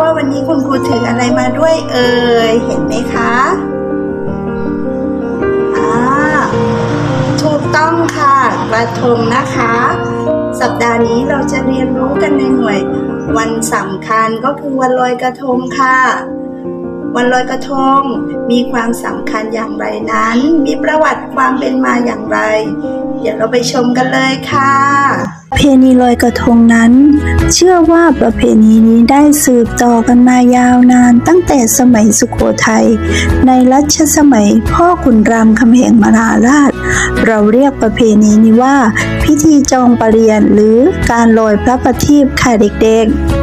ว่าวันนี้คุณครูถืออะไรมาด้วยเอ่ยเห็นไหมคะอ่าถูกต้องค่ะกระทงนะคะ สัปดาห์นี้เราจะเรียนรู้กันในหน่วย วันสำคัญก็คือวันลอยกระทงค่ะ วันลอยกระทงมีความสำคัญอย่างไรนั้น มีประวัติความเป็นมาอย่างไร เดี๋ยวเราไปชมกันเลยค่ะ ประเพณีลอยกระทงนั้น เชื่อว่าประเพณีนี้ได้สืบต่อกันมายาวนานตั้งแต่สมัยสุโขทัยในรัชสมัยพ่อขุนรามคำแหงมราราช เราเรียกประเพณีนี้ว่า พิธีจองปะเรียนหรือการลอยพระประทีปค่ะเด็กๆ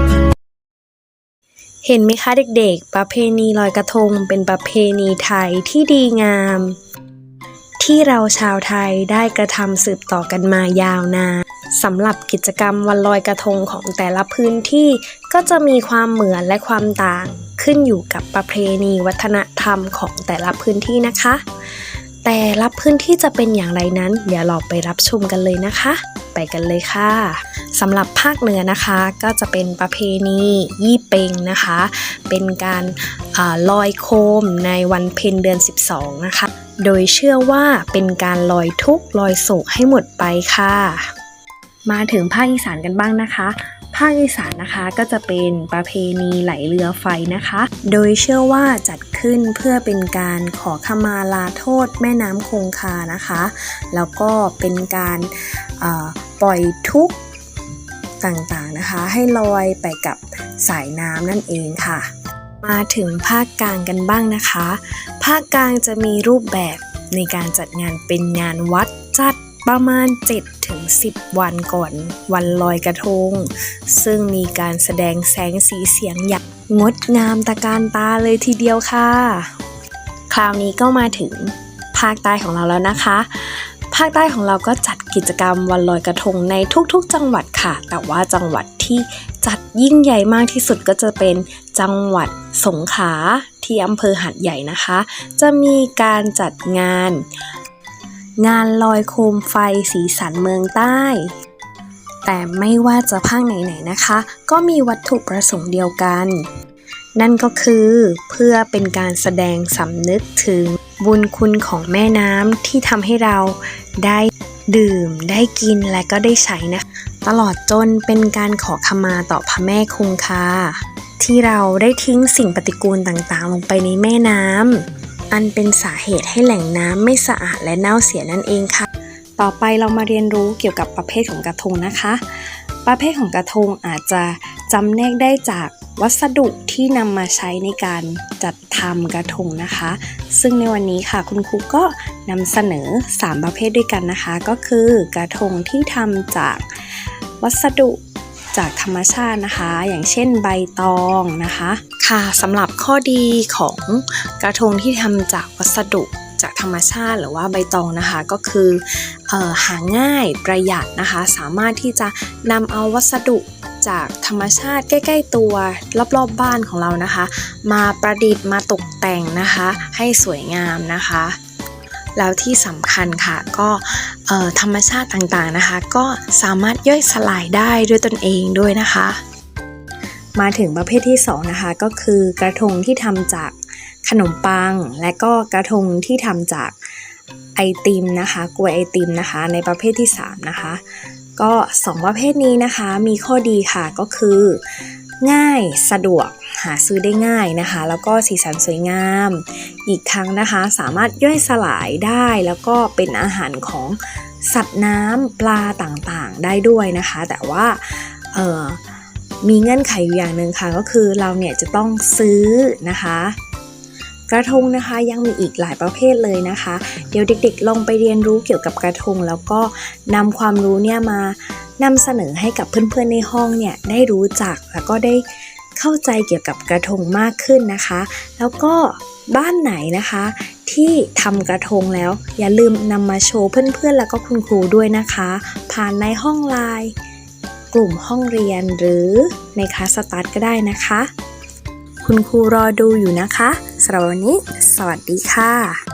เห็นไหมคะเด็กๆ ประเพณีลอยกระทงเป็นประเพณีไทยที่ดีงาม ที่เราชาวไทยได้กระทำสืบต่อกันมายาวนานสำหรับกิจกรรมวันลอยกระทงของแต่ละพื้นที่ก็จะมีความเหมือนและความต่าง ขึ้นอยู่กับประเพณีวัฒนธรรมของแต่ละพื้นที่นะคะ แต่ละพื้นที่จะเป็นอย่างไรนั้น เดี๋ยวเราไปรับชมกันเลยนะคะ ไปกันเลยค่ะสำหรับภาคเหนือนะคะก็จะเป็นประเพณียี่เปงนะคะ เป็นการอาลอยโคมในวันเพ็ญเดือน 12 นะคะ โดยเชื่อว่าเป็นการลอยทุกข์ลอยโศกให้หมดไปค่ะ มาถึงภาคอีสานกันบ้างนะคะ ภาคอีสานนะคะก็จะเป็นประเพณีไหลเรือไฟนะคะ โดยเชื่อว่าจัดขึ้นเพื่อเป็นการขอขมาลาโทษแม่น้ำคงคานะคะ แล้วก็เป็นการปล่อยทุกข์ต่างๆนะคะ ให้ลอยไปกับสายน้ำนั่นเองค่ะ มาถึงภาคกลางกันบ้างนะคะ ภาคกลางจะมีรูปแบบในการจัดงานเป็นงานวัดจัดประมาณ 7 ถึง 10 วันก่อนวันลอยกระทง ซึ่งมีการแสดงแสงสีเสียงอย่างงดงามตะการตาเลยทีเดียวค่ะ คราวนี้ก็มาถึงภาคใต้ของเราแล้วนะคะ ภาคใต้ของเราก็จัด กิจกรรมวันลอยกระทงในทุกๆ จังหวัดค่ะ แต่ว่าจังหวัดที่จัดยิ่งใหญ่มากที่สุดก็จะเป็นจังหวัดสงขลาที่อำเภอหัดใหญ่นะคะ จะมีการจัดงาน งานลอยโคมไฟสีสันเมืองใต้ แต่ไม่ว่าจะภาคไหนๆนะคะ ก็มีวัตถุประสงค์เดียวกัน นั่นก็คือเพื่อเป็นการแสดงสำนึกถึงบุญคุณของแม่น้ำที่ทำให้เราได้ ดื่ม ได้กินและก็ได้ใช้นะตลอดจนเป็นการขอขมาต่อพระแม่คงคาที่เราได้ทิ้งสิ่งปฏิกูลต่างๆ ลงไปในแม่น้ำอันเป็นสาเหตุให้แหล่งน้ำไม่สะอาดและเน่าเสียนั่นเองค่ะ ต่อไปเรามาเรียนรู้เกี่ยวกับประเภทของกระทงนะคะ ประเภทของกระทงอาจจะจำแนกได้จากวัสดุที่นำมาใช้ในการจัดทำกระทงนะคะ ซึ่งในวันนี้ค่ะคุณครูก็นำเสนอ 3 ประเภทด้วยกันนะคะ ก็คือกระทงที่ทำจากวัสดุจากธรรมชาตินะคะ อย่างเช่นใบตองนะคะ ค่ะสำหรับข้อดีของกระทงที่ทำจากวัสดุ จากธรรมชาติหรือว่าใบตองนะคะก็คือออหาง่ายประหยัดนะคะ สามารถที่จะนำเอาวัสดุจากธรรมชาติใกล้ๆตัวรอบๆบบ้านของเรานะคะ มาประดิษฐ์มาตกแต่งนะคะ ให้สวยงามนะคะ แล้วที่สำคัญค่ะก็ธรรมชาติต่างๆนะคะ ก็สามารถย่อยสลายได้ด้วยตนเองด้วยนะคะ มาถึงประเภทที่สองนะคะ ก็คือกระทงที่ทำจากขนมปัง และก็กระทงที่ทำจากไอติมนะคะกล้วยไอติมนะคะ ในประเภทที่สามนะคะ ก็สองประเภทนี้นะคะมีข้อดีค่ะก็คือ ง่ายสะดวกหาซื้อได้ง่ายนะคะ แล้วก็สีสันสวยงาม อีกทั้งนะคะสามารถย่อยสลายได้แล้วก็เป็นอาหารของสัตว์น้ำปลาต่างๆ ได้ด้วยนะคะ แต่ว่าเออ มีเงื่อนไขอยู่อย่างหนึ่งค่ะก็คือเราเนี่ยจะต้องซื้อนะคะ กระทงนะคะยังมีอีกหลายประเภทเลยนะคะ เดี๋ยวเด็กๆ ลองไปเรียนรู้เกี่ยวกับกระทง แล้วก็นำความรู้เนี่ยมานำเสนอให้กับเพื่อนๆในห้องเนี่ยได้รู้จักแล้วก็ได้เข้าใจเกี่ยวกับกระทงมากขึ้นนะคะ แล้วก็บ้านไหนนะคะ ที่ทำกระทงแล้ว อย่าลืมนำมาโชว์เพื่อนๆแล้วก็คุณครูด้วยนะคะ ผ่านในห้องไลน์ กลุ่มห้องเรียนหรือในคลาสตาร์ทก็ได้นะคะ คุณครูรอดูอยู่นะคะสำหรับวันนี้ สวัสดีค่ะ